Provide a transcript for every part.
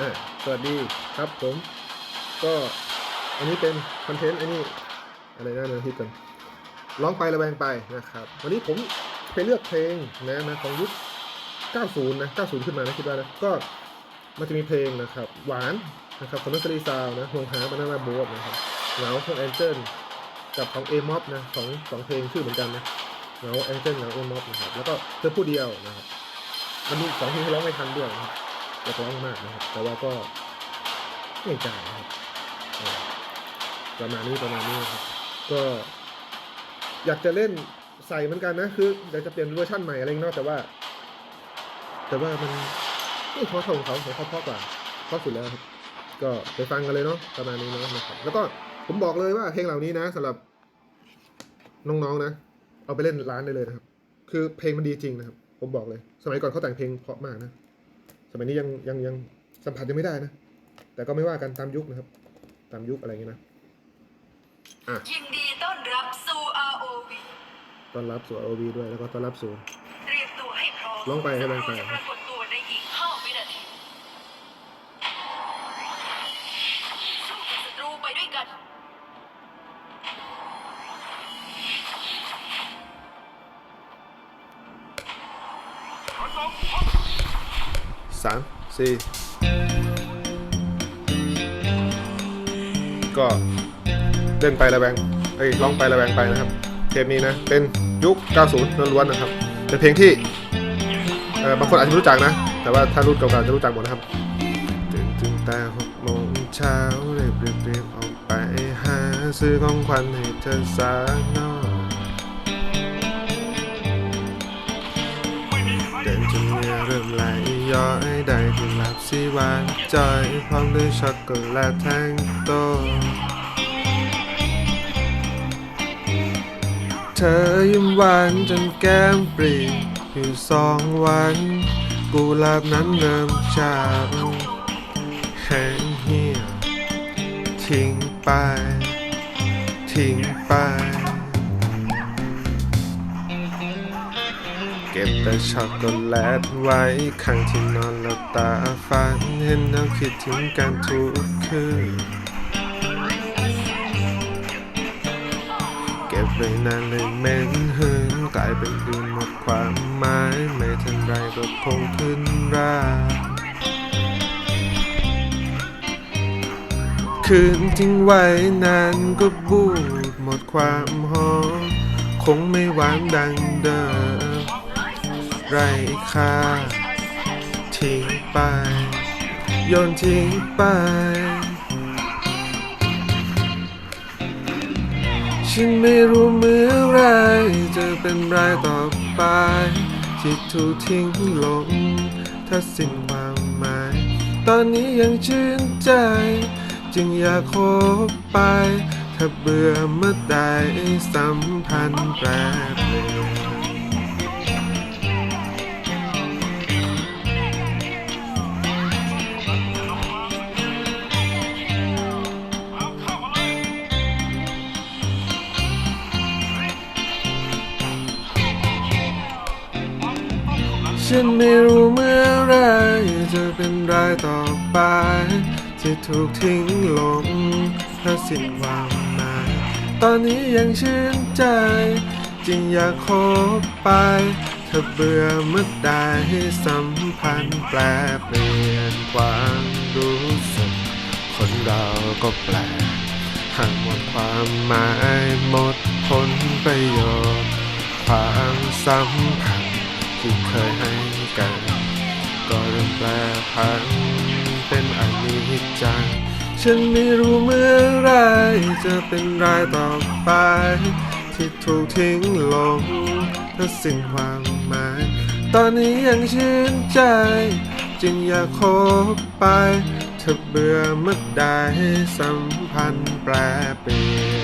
อ่าสวัสดีครับผม ก็อันนี้เป็นคอนเทนต์อันนี้อะไรนะเดี๋ยวคิดกันร้องไประแวงไปนะครับ วันนี้ผมไปเลือกเพลงนะนะของยุค 90 นะ 90 ขึ้นมานะคิดว่านะ ก็มันจะมีเพลงนะครับ หวานนะครับของนัสรีซาวนะห่วงหาบานานาโบ๊ทนะครับเหงาของแองเจิลกับของเอมอฟนะสองสองเพลงชื่อเหมือนกันนะเหงาแองเจิลเหงาเอมอฟนะครับ แล้วก็เธอผู้เดียวนะครับ มันมีสองเพลงที่ร้องไม่ทันด้วยนะครับ อยากร้องมากนะครับ แต่ว่าก็ไม่กล้านะครับประมาณนี้ประมาณนี้ครับ ก็ อยากจะเล่นใส่เหมือนกันนะ คืออยากจะเปลี่ยนเวอร์ชั่นใหม่อะไรเนาะแต่ว่า แต่ว่ามันไม่พราะของเขาขอเขาพราะกว่าพราะสุดแล้วครับ ก็ไปฟังกันเลยเนาะประมาณนี้เนาะนะครับ แล้วก็ผมบอกเลยว่าเพลงเหล่านี้นะสำหรับน้องๆนะ เอาไปเล่นร้านได้เลยนะครับ คือเพลงมันดีจริงนะครับ ผมบอกเลย สมัยก่อนเขาแต่งเพลงเพราะมากนะ สมัยนี้ยังยังยังสัมผัสยังไม่ได้นะ แต่ก็ไม่ว่ากันตามยุคนะครับ ตามยุคอะไรอย่างเงี้ยนะยินดีต้อนรับสู่ ROV ต้อนรับสู่ OV ด้วยแล้วก็ต้อนรับสู่เตรียมตัวให้พร้อมลงไปให้ลงไปจะปรากฏตัวในอีก5วินาทีสู้กับศัตรูไปด้วยกัน สามสี่ก็เล่นไประแวงเอ้ยร้องไประแวงไปนะครับ เทปนี้นะ เป็นยุค 90ล้วนๆนะครับ เป็นเพลงที่เออบางคนอาจจะไม่รู้จักนะ แต่ว่าถ้ารุ่นเก่าๆจะรู้จักหมดนะครับตื่นตื่นแต่หกโมงเช้าเรียบเรียบเออกไปหาซื้อของขวัญให้เธอสักหน่อยเดินจนเหงื่อเริ่มไหล ย้อยได้ที่หลับสีหวานจพร้อมด้วยช็อกโกแลตแท่งโต เธอยิ้มหวานจนแก้มปรีอยู่สองวัน กุหลาบนั้นเริ่มจางแห้งเหี่ยวทิ้งไป ทิ้งไป เก็บแต่ช็อกโกแลตไว้ข้างที่นอนแล้วตาฝันเห็นแล้วคิดถึงกันทุกคืนเก็บไว้นานเลยเหม็นหืนกลายเป็นอื่นหมดความหมายไม่ทันไรก็คงขึ้นราคืนทิ้งไว้นานก็บูดหมดความหอมคงไม่หวานดังเดิม ไรค่าทิ้งไป โยนทิ้งไป ฉันไม่รู้เมื่อไรจะเป็นไรต่อไปที่ถูกทิ้งลงถ้าสิ้นความหมาย ตอนนี้ยังชื่นใจ จึงอยากคบไป ถ้าเบื่อเมื่อใดสัมพันธ์แปรเปลี่ยน ฉันไม่รู้เมื่อไรจะเป็นไรต่อไป ที่ถูกทิ้งลงถ้าสิ้นความหมายตอนนี้ยังชื่นใจ จึงอยากคบไป ถ้าเบื่อเมื่อใดสัมพันธ์แปลเปลี่ยนความรู้สึก คนเราก็แปลกหากหมดความหมายหมดผลประโยชน์ความสัมพันธ์ ที่เคยให้กัน ก็เริ่มแปรผันเป็นอนิจจัง ฉันไม่รู้เมื่อไรจะเป็นไรต่อไป ที่ถูกทิ้งลงถ้าสิ้นความหมาย ตอนนี้ยังชื่นใจ จึงอยากคบไปถ้าเบื่อเมื่อใดสัมพันธ์แปรเปลี่ยน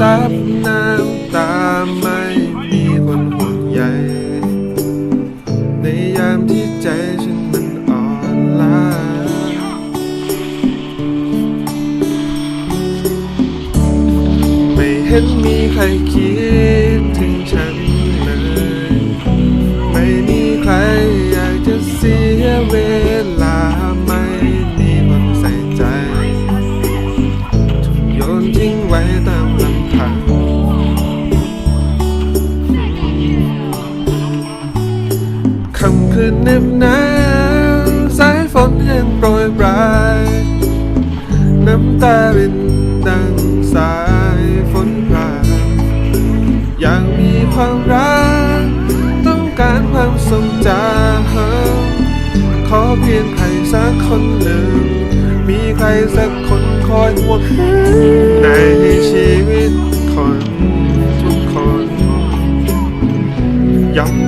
คอ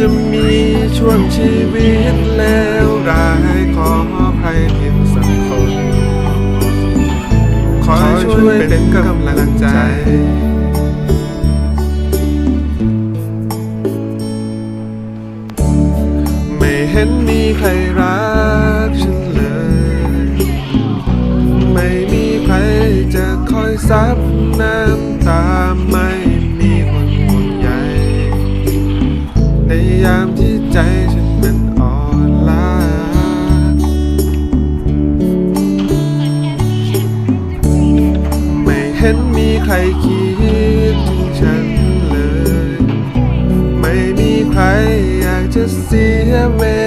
จะมีช่วงชีวิตแล้วร้ายขอใครเพียงสักคนขอช่วยเป็นกำลังใจไม่เห็นมีใครรักฉันเลย ไม่มีใครจะคอยซับน้ำตาไม่ ใครคิดถึงฉันเลย ไม่มีใครอยากจะเสียเวลา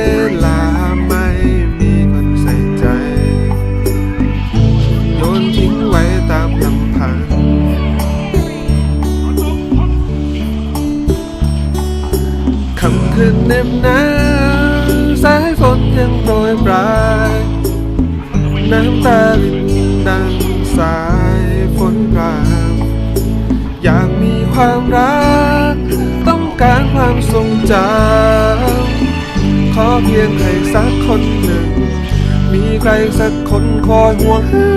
ใครสักคนคอยห่วงหา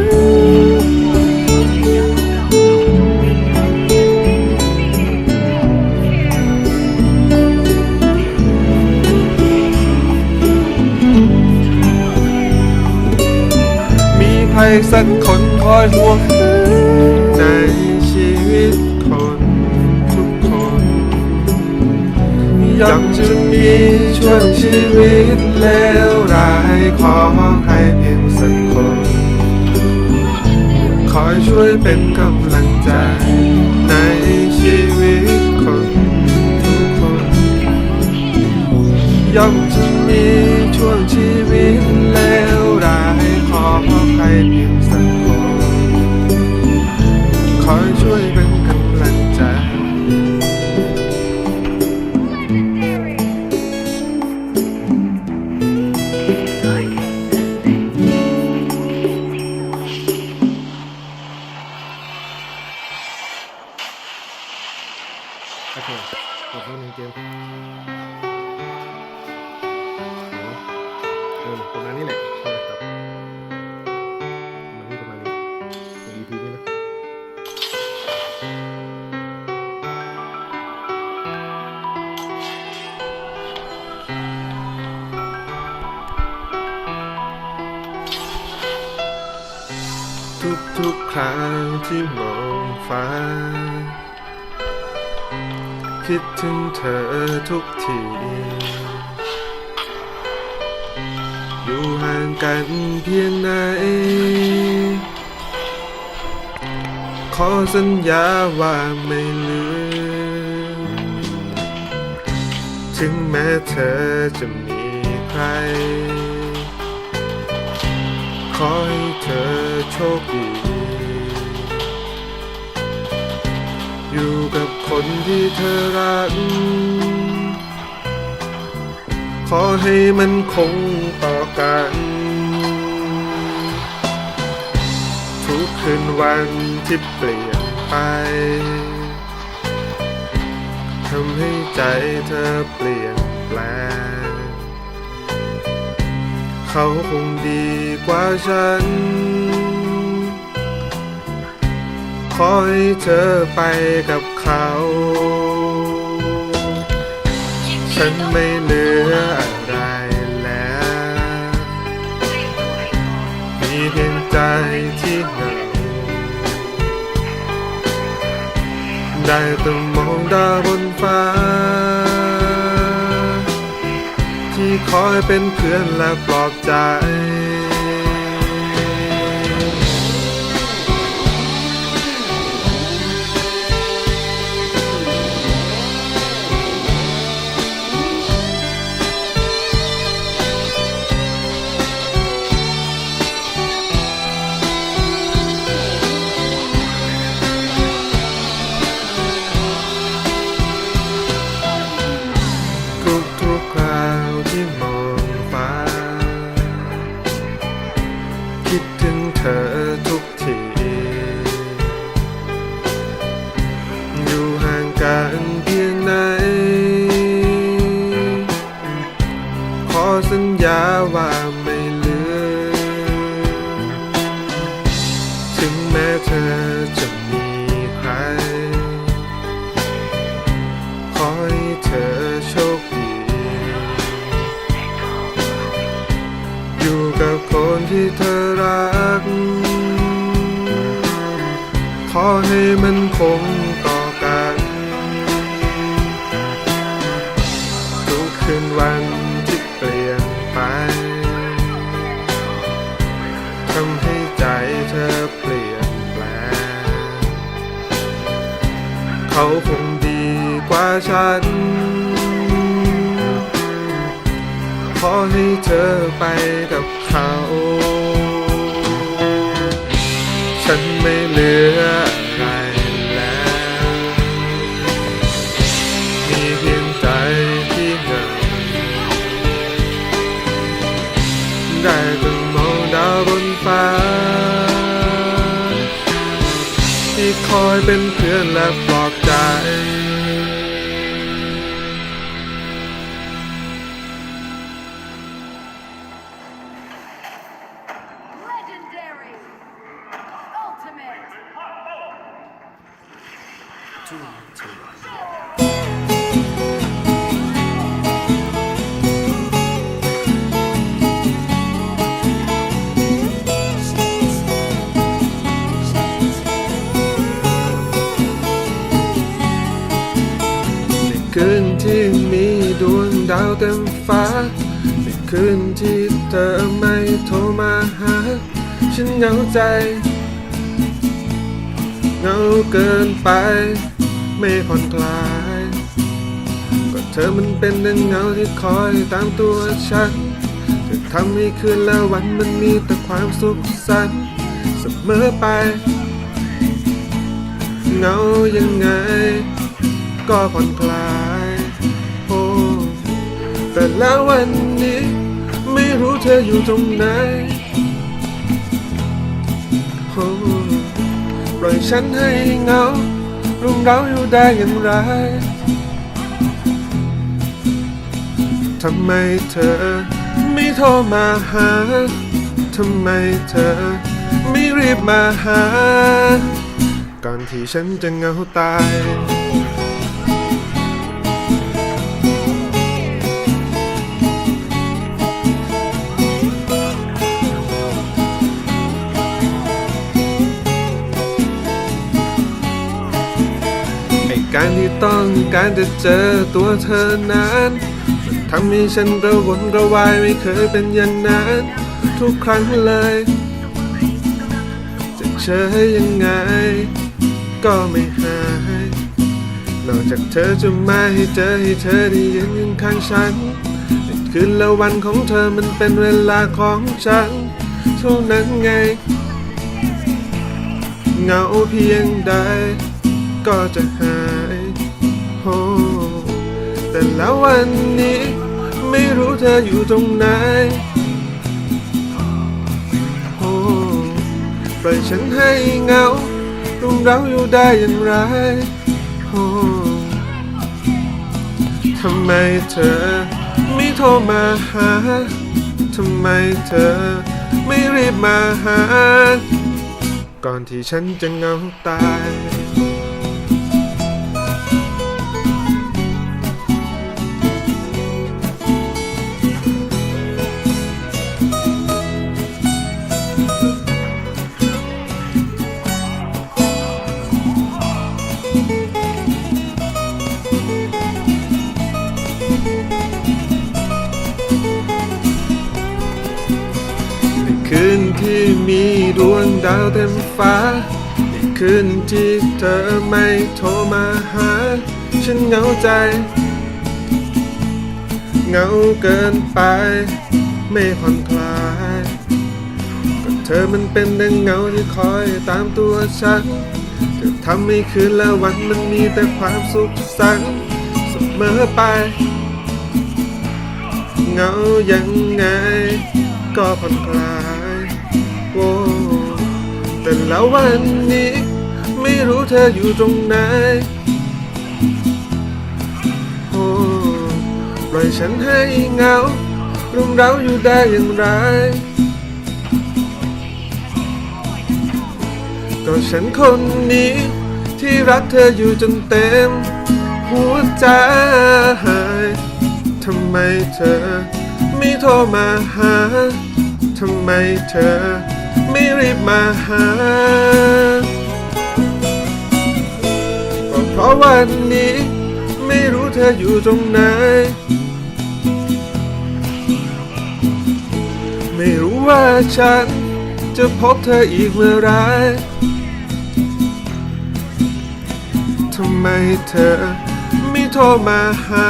มีใครสักคนคอยห่วงหา ย่อมจะมีช่วงชีวิตเลวร้ายขอให้เพียงสักคนคอยช่วยเป็นกำลังใจ ในชีวิตคนทุกคน ย่อมจะมีช่วงชีวิตเลวร้ายขอใครเพียงสักคนคอยช่วยเป็น ทุกครั้งที่มองฟ้า คิดถึงเธอทุกที อยู่ห่างกันเพียงไหน ขอสัญญาว่าไม่ลืม ถึงแม้เธอจะมีใคร ให้เธอโชคดี อยู่กับคนที่เธอรัก ขอให้มันคงต่อกัน ทุกคืนวันที่เปลี่ยนไปทำให้ใจเธอเปลี่ยนแปลง เขาคงดีกว่าฉัน ขอให้เธอไปกับเขา ฉันไม่เหลืออะไรแล้ว มีเพียงใจที่เหงาได้แต่มองดาวบนฟ้า ที่คอยเป็นเพื่อนและปลอบใจ สัญญาว่าไม่ เธอไปกับเขา เต็มฟ้าในคืนที่เธอไม่โทรมาหา ฉันเหงาใจเหงาเกินไป ไม่ผ่อนคลาย ก็เธอมันเป็นดังเงาที่คอยตามตัวฉันจะทำให้คืนและวันมันมีแต่ความสุขสันต์เสมอไปเหงายังไง ก็ผ่อนคลาย แล้ววันนี้ ไม่รู้เธออยู่ตรงไหนโอ้ปล่อยฉันให้เหงารุมเราอยู่ได้อย่างไรทำไมเธอไม่โทรมาหา ทำไมเธอไม่รีบมาหา ก่อนที่ฉันจะเหงาตาย การที่ต้องการจะเจอตัวเธอนั้นทำให้ฉันระวนระวายไม่เคยเป็นอย่างนั้น ทุกครั้งเลย จะเจอยังไง ก็ไม่หาย นอกจากเธอจะมาให้เจอให้เธอได้ยืนข้างฉันคืนและวันของเธอมันเป็นเวลาของฉันเท่านั้นไง เหงาเพียงใดก็จะหาย แล้ววันนี้ ไม่รู้เธออยู่ตรงไหนโอ้ปล่อยฉันให้เหงารุมเราอยู่ได้อย่างไรโอ้ทำไมเธอไม่โทรมาหา ทำไมเธอไม่รีบมาหา ก่อนที่ฉันจะเหงาตาย มีดวงดาวเต็มฟ้าในคืนที่เธอไม่โทรมาหา ฉันเหงาใจ เหงาเกินไป ไม่ผ่อนคลาย ก็เธอมันเป็นดังเงาที่คอยตามตัวฉัน เธอทำให้คืนและวันมันมีแต่ความสุขสันต์เสมอไป เหงายังไง ก็ผ่อนคลาย แต่แล้ววันนี้ ไม่รู้เธออยู่ตรงไหนโอ้ปล่อยฉันให้เหงารุมเร้าอยู่ได้อย่างไร ก็ฉันคนนี้ ที่รักเธออยู่จนเต็ม หัวใจทำไมเธอ ไม่โทรมาหา ทำไมเธอ ไม่รีบมาหา เพราะวันนี้ ไม่รู้เธออยู่ตรงไหน ไม่รู้ว่าฉัน จะพบเธออีกเมื่อไรทำไมเธอ ไม่โทรมาหา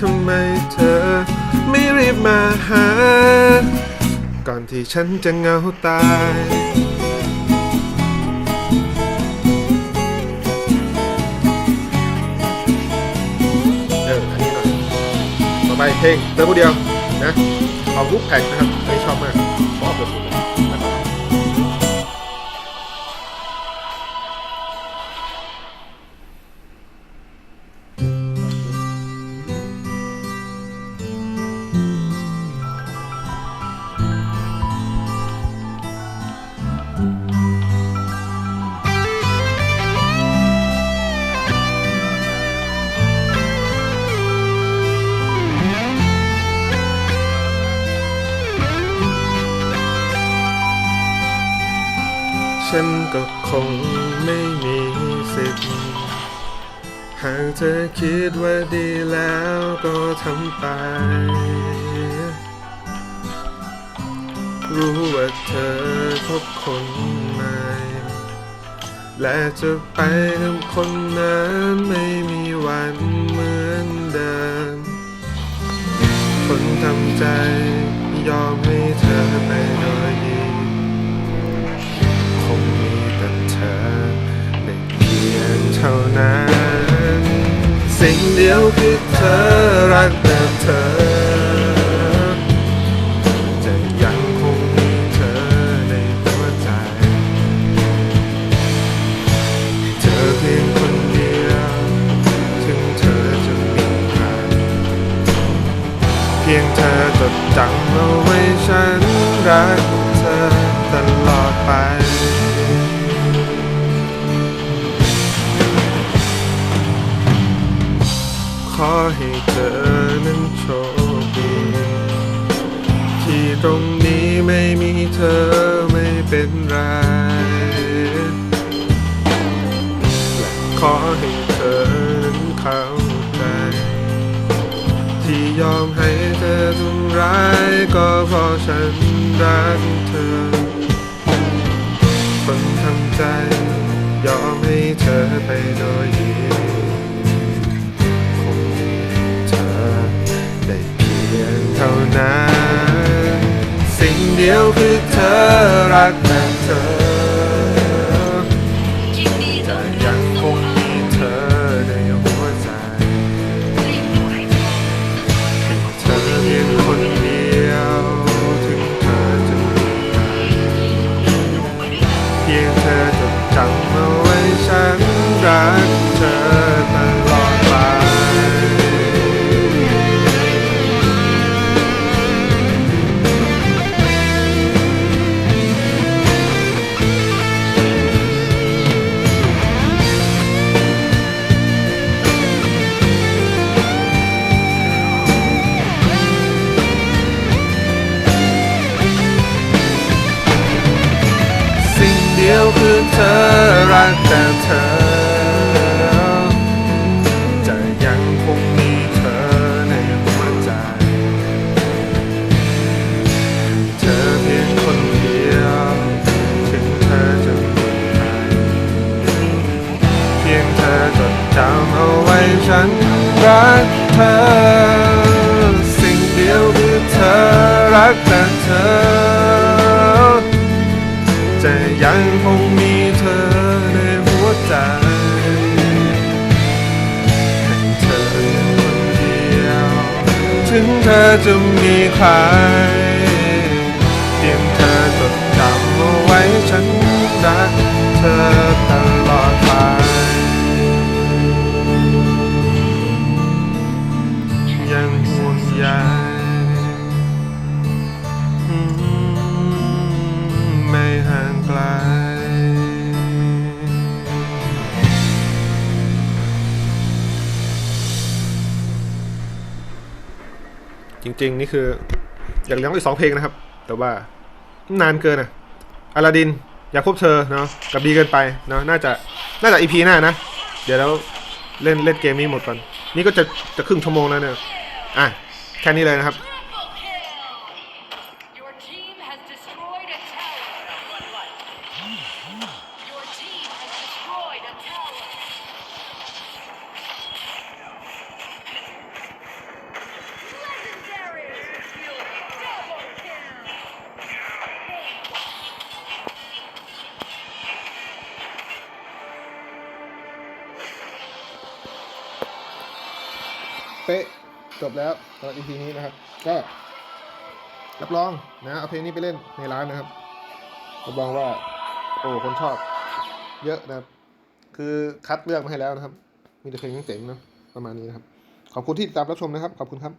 ทำไมเธอ ไม่รีบมาหา ที่ฉันจะเหงาตายเอออันนี้หน่อยต่อไปเพลงเติมผู้เดียวนะเอาลูกแพ็กนะครับอันนี้ชอบมาก ฉันก็คงไม่มีสิทธิ์หากเธอคิดว่าดีแล้วก็ทำไป รู้ว่าเธอคบคนใหม่ และจะไปกับคนนั้นไม่มีวันเหมือนเดิม คนทำใจยอมให้เธอไปโดย เท่านั้น สิ่งเดียวคือเธอรักแต่เธอ จะยังคงมีเธอในหัวใจ เธอเพียงคนเดียว ถึงเธอจะมีใคร เพียงเธอจดจำเอาไว้ฉันรักเธอตลอดไป ให้เธอนั้นโชคดี ที่ตรงนี้ไม่มีเธอไม่เป็นไร และขอให้เธอนั้นเข้าใจ ที่ยอมให้เธอทำร้ายก็เพราะฉันรักเธอ คนทำใจ ยอมให้เธอไปโดยดี นั้น สิ่งเดียวคือเธอรักแต่เธอ ธอจะมีใคร ริง ๆ นี่คือ อยากเลี้ยงอีกสองเพลงนะครับ แต่ว่านานเกินอะอลาดิน อยากพบเธอเนาะกับดีเกินไปเนาะน่าจะน่าจะอีพีหน้านะ เดี๋ยวเราเล่นเล่นเกมนี้หมดก่อน นี่ก็จะจะครึ่งชั่วโมงแล้วเนี่ยอะแค่นี้เลยนะครับ เป๊ะจบแล้วสำหรับ EP นี้นะครับ ก็รับรองนะเอาเพลงนี้ไปเล่นในร้านนะครับรับรองว่า โอ้คนชอบ เยอะนะครับ คือคัดเลือกมาให้แล้วนะครับ มีแต่เพลงเจ๋งๆนะประมาณนี้นะครับ ขอบคุณที่ติดตามรับชมนะครับ ขอบคุณครับ